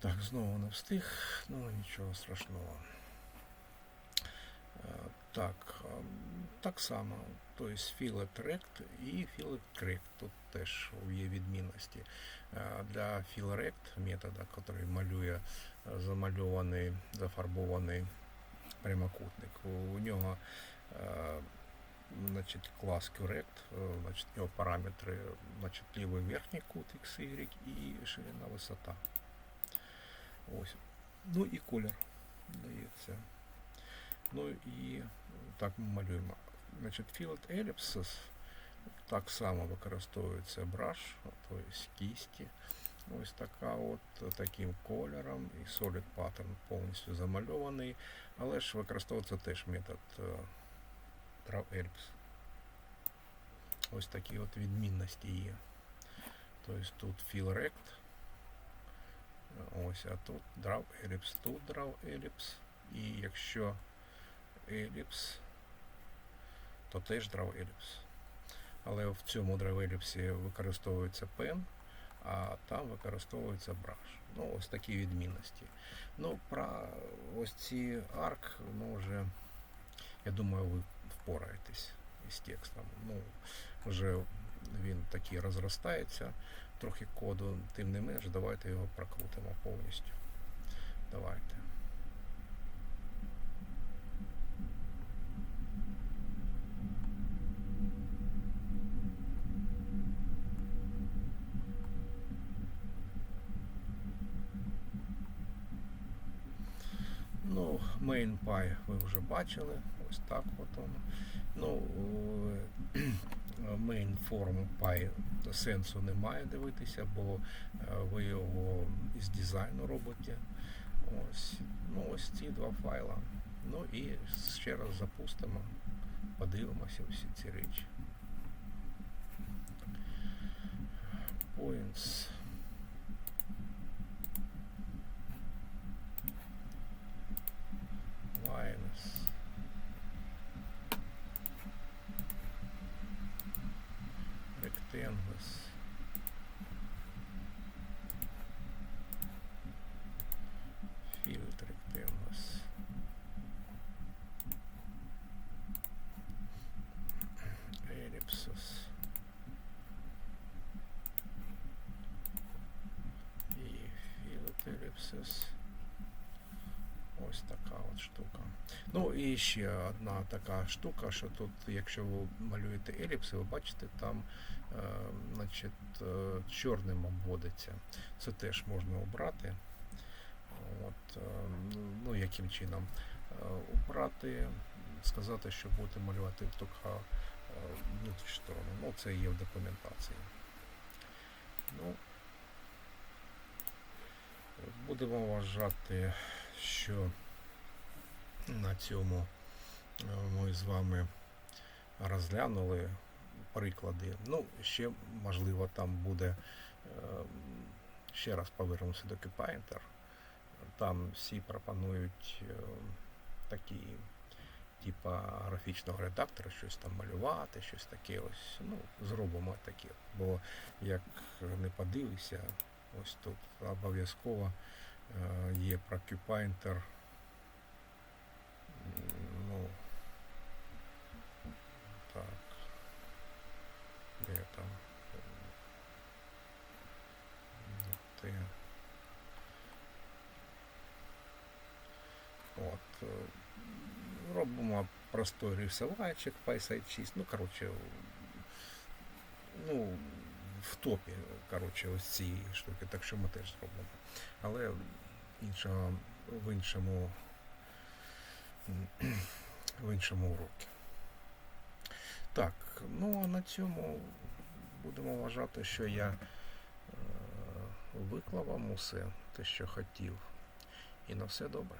Так, знову не встиг, ну нічого страшного. Е, Так, ем, так само, тобто Fillet Rect і Fillet Correct. Тут теж є відмінності. Е, Для Rect метода, який малює е, замальований, зафарбований прямокутник, у нього е, значить, клас Correct, е, значить, у нього параметри, значить, лівий верхній кут X, Y і ширина висота. Ось. Ну і колір дається. Ну і так ми малюємо. Значить, Field Ellipses так само використовується браш, тобто кісті. Ось така от таким кольором і Solid Pattern повністю замальований, але ж використовується теж метод е, Draw Ellipse. Ось такі от відмінності є. Тобто тут Fill Rect, Ось, а тут Draw Ellipse, тут Draw Ellipse. І якщо Ellipse, то теж Draw Ellipse. Але в цьому Draw Ellipse використовується пен, а там використовується браш. Ну, ось такі відмінності. Ну, про ось ці арк, ну вже, я думаю, ви впораєтесь із текстом. Ну, вже він такий розростається трохи коду, тим не менш, давайте його прокрутимо повністю. Давайте. Ну, MainPy ви вже бачили, ось так от воно. Ну, main Py сенсу немає дивитися, бо е, ви його із дизайну робите. Ось, ну, ось ці два файла. Ну і ще раз запустимо, подивимося всі ці речі. Points. Rectangles. Field rectangles. Ellipses. І field ellipses. Ось така от штука. Ну і ще одна така штука, що тут, якщо ви малюєте еліпси, ви бачите, там е, значить, е, чорним обводиться. Це теж можна обрати. От, е, ну, яким чином е, обрати, сказати, що будете малювати е, внутрішню сторону. Ну, це є в документації. Ну, будемо вважати, що на цьому е, ми з вами розглянули приклади. Ну, ще, можливо, там буде, е, ще раз повернемося до Keypainter. Там всі пропонують е, такі, типа графічного редактора, щось там малювати, щось таке ось. Ну, зробимо таке. Бо як не подивишся, ось тут обов'язково є про Ну, так. Де там? Те. От. е, Робимо простой рисувачок, Pysite 6. Ну, коротше, ну, в топі, коротше, ось ці штуки, так що ми теж зробимо. Але іншого, в іншому в іншому уроці. Так, ну а на цьому будемо вважати, що я е, виклав вам усе те, що хотів. І на все добре.